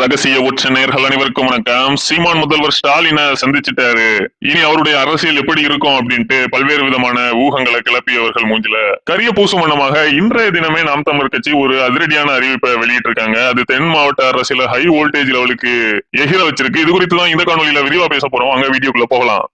ரகசிய உச்ச நேர்கள் அனைவருக்கும் வணக்கம். சீமான் முதல்வர் ஸ்டாலினை சந்திச்சிட்டாரு. இனி அவருடைய அரசியல் எப்படி இருக்கும் அப்படின்ட்டு பல்வேறு விதமான ஊகங்களை கிளப்பியவர்கள் மூஞ்சில. கரிய பூசும் வண்ணமாக இன்றைய தினமே நாம் தமிழர் கட்சி ஒரு அதிரடியான அறிவிப்பை வெளியிட்டிருக்காங்க. அது தென் மாவட்ட அரசியல ஹை வோல்டேஜ் லெவலுக்கு எகிர வச்சிருக்கு. இது குறித்து தான் இந்த காணொலியில விரிவா பேச போறோம். அங்க வீடியோக்குள்ள போகலாம்.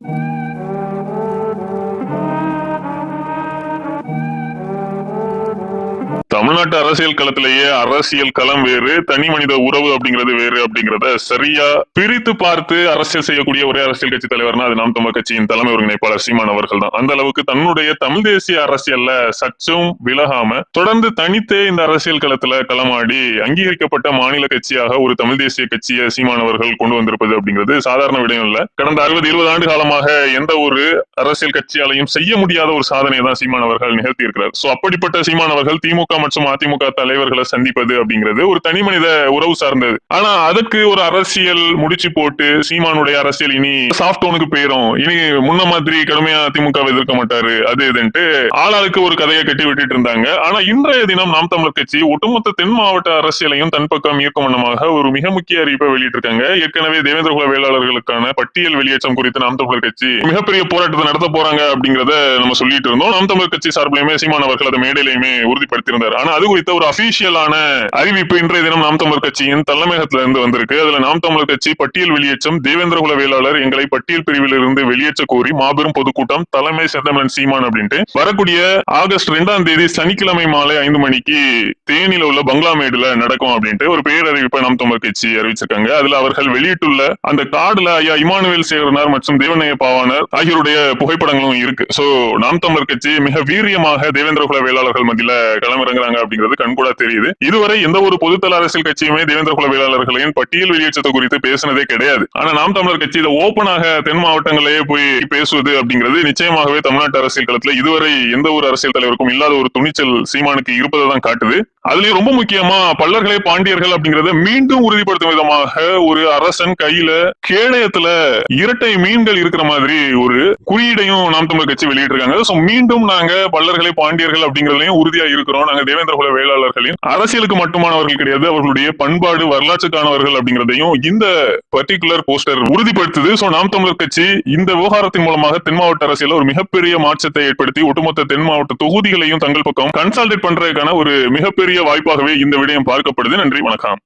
தமிழ்நாட்டு அரசியல் களத்திலேயே அரசியல் களம் வேறு தனி மனித உறவு அப்படிங்கிறது வேறு அப்படிங்கறத சரியா பிரித்து பார்த்து அரசியல் செய்யக்கூடிய ஒரே அரசியல் கட்சி தலைவர்னா அது நாம் தமிழ் கட்சியின் தலைமை ஒருங்கிணைப்பாளர் சீமான் அவர்கள் தான். அந்த அளவுக்கு தன்னுடைய தமிழ் தேசிய அரசியல்ல சற்றும் விலகாம தொடர்ந்து தனித்தே இந்த அரசியல் களத்துல களமாடி அங்கீகரிக்கப்பட்ட மாநில கட்சியாக ஒரு தமிழ் தேசிய கட்சியை சீமான் அவர்கள் கொண்டு வந்திருப்பது அப்படிங்கிறது சாதாரண விடயம் இல்ல. கடந்த அறுபது இருபது ஆண்டு காலமாக எந்த ஒரு அரசியல் கட்சியாலையும் செய்ய முடியாத ஒரு சாதனையை தான் சீமான் அவர்கள் நிகழ்த்தி இருக்கிறார் சோ அப்படிப்பட்ட சீமான் அவர்கள் திமுக மற்றும் அதிமுக தலைவர்களை சந்திப்பது அப்படிங்கிறது ஒரு தனி மனித உறவு சார்ந்தது. ஆனா அதுக்கு ஒரு அரசியல் முடிச்சு போட்டு சீமானுடைய அரசியல் இனி சாஃப்ட் டோனுக்கு போயிரும். இனி முன்ன மாதிரி கடுமையா திமுக எதிர்க்க மாட்டாரு. அது இதுன்ட்டு ஆளாளுக்கு ஒரு கதையை கட்டி விட்டுட்டு இருந்தாங்க. ஆனா இன்றைய தினம் நாம் தமிழர் கட்சி ஒட்டுமொத்த தென் மாவட்ட அரசியலையும் தன் பக்கம் ஈர்க்கும் வண்ணமாக ஒரு மிக முக்கிய அறிவிப்பை வெளியிட்டிருக்காங்க. ஏற்கனவே தேவேந்திர குல வேளாளர்களுக்கான பட்டியல் வெளியேற்றம் குறித்து நாம் தமிழர் கட்சி மிகப்பெரிய போராட்டத்தை நடத்த போறாங்க அப்படிங்கறத நம்ம சொல்லிட்டு இருந்தோம். நாம் தமிழர் கட்சி சார்பிலுமே சீமான் அவர்கள் அதை மேடையிலையுமே உறுதிப்படுத்தியிருந்தார். ஆனா அது குறித்த ஒரு அபிஷியலான அறிவிப்பு இன்றைய தினம் நாம் தமிழர் கட்சியின் தலைமையகத்துல இருந்து வந்திருக்கு. அதுல நாம் தமிழர் கட்சி பட்டியல் வெளியேற்றம் தேவேந்திர குல வேளாளர் எங்களை பட்டியல் பிரிவில் இருந்து வெளியேற்ற கோரி மாபெரும் பொதுக்கூட்டம் தலைமை செந்தமன் சீமான் அப்படின்ட்டு. வரக்கூடிய ஆகஸ்ட் ரெண்டாம் தேதி சனிக்கிழமை மாலை ஐந்து மணிக்கு தேனியில உள்ள பங்களாமேடுல நடக்கும் அப்படின்ட்டு ஒரு பேரறிவிப்பை நாம் தமிழர் கட்சி அறிவிச்சிருக்காங்க. அதுல அவர்கள் வெளியிட்டுள்ள அந்த கார்டுல ஐயா இமானுவேல் சேகரனார் மற்றும் தேவநேய பாவானர் ஆகியோருடைய புகைப்படங்களும் இருக்கு. சோ நாம் தமிழர் கட்சி மிக வீரியமாக தேவேந்திர குல வேளாளர்கள் மத்தியில களமிறங்குறாங்க அப்படிங்கிறது கண்கூடா தெரியுது. இதுவரை எந்த ஒரு பொதுத்தல அரசியல் கட்சியுமே தேவேந்திர குல வேளாளர்களின் பட்டியல் வெளியேற்றத்தை குறித்து பேசினதே கிடையாது. ஆனா நாம் தமிழர் கட்சி இதை ஓப்பனாக தென் மாவட்டங்களிலேயே போய் பேசுவது அப்படிங்கிறது நிச்சயமாகவே தமிழ்நாட்டு அரசியல் களத்துல இதுவரை எந்த ஒரு அரசியல் தலைவருக்கும் இல்லாத ஒரு துணிச்சல் சீமானுக்கு இருப்பதை தான் காட்டுது. அதுலயும் ரொம்ப முக்கியமா பல்லர்களே பாண்டியர்கள் அப்படிங்கறத மீண்டும் உறுதிப்படுத்தும் விதமாக ஒரு அரசன் கையில கேடயத்துல இரட்டை மீன்கள் இருக்கிற மாதிரி ஒரு குறியீடையும் நாம் தமிழர் கட்சி வெளியிட்டிருக்காங்க. சோ மீண்டும் நாங்க பல்லர்களே பாண்டியர்கள் அப்படிங்கறதுலயும் உறுதியா இருக்கிறோம். நாங்க தேவேந்திர குல வேளாளர்களின் அரசியலுக்கு மட்டுமானவர்கள் கிடையாது. அவர்களுடைய பண்பாடு வரலாற்றுக்கானவர்கள் அப்படிங்கறதையும் இந்த பர்டிகுலர் போஸ்டர் உறுதிப்படுத்துது. சோ நாம் தமிழர் கட்சி இந்த விவகாரத்தின் மூலமாக தென் மாவட்ட அரசியல ஒரு மிகப்பெரிய மாற்றத்தை ஏற்படுத்தி ஒட்டுமொத்த தென் மாவட்ட தொகுதிகளையும் தங்கள் பக்கம் கன்சால்டேட் பண்றதுக்கான ஒரு மிகப்பெரிய வாய்ப்பாகவே இந்த விடயம் பார்க்கப்படுது. நன்றி வணக்கம்.